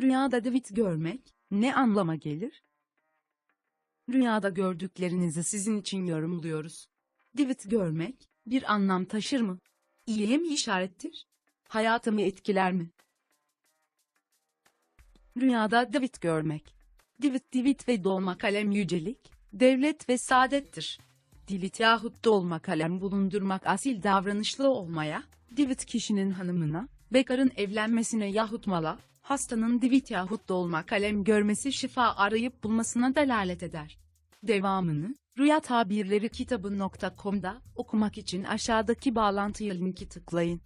Rüyada David görmek, ne anlama gelir? Rüyada gördüklerinizi sizin için yorumluyoruz. David görmek, bir anlam taşır mı? İyiye mi işarettir? Hayatımı etkiler mi? Rüyada David görmek. David David ve dolma kalem yücelik, devlet ve saadettir. Divit yahut dolma kalem bulundurmak asil davranışlı olmaya, divit kişinin hanımına, bekarın evlenmesine yahut mala, hastanın divit yahut dolma kalem görmesi şifa arayıp bulmasına delalet eder. Devamını, Rüya Tabirleri kitabı.com'da okumak için aşağıdaki bağlantıya linki tıklayın.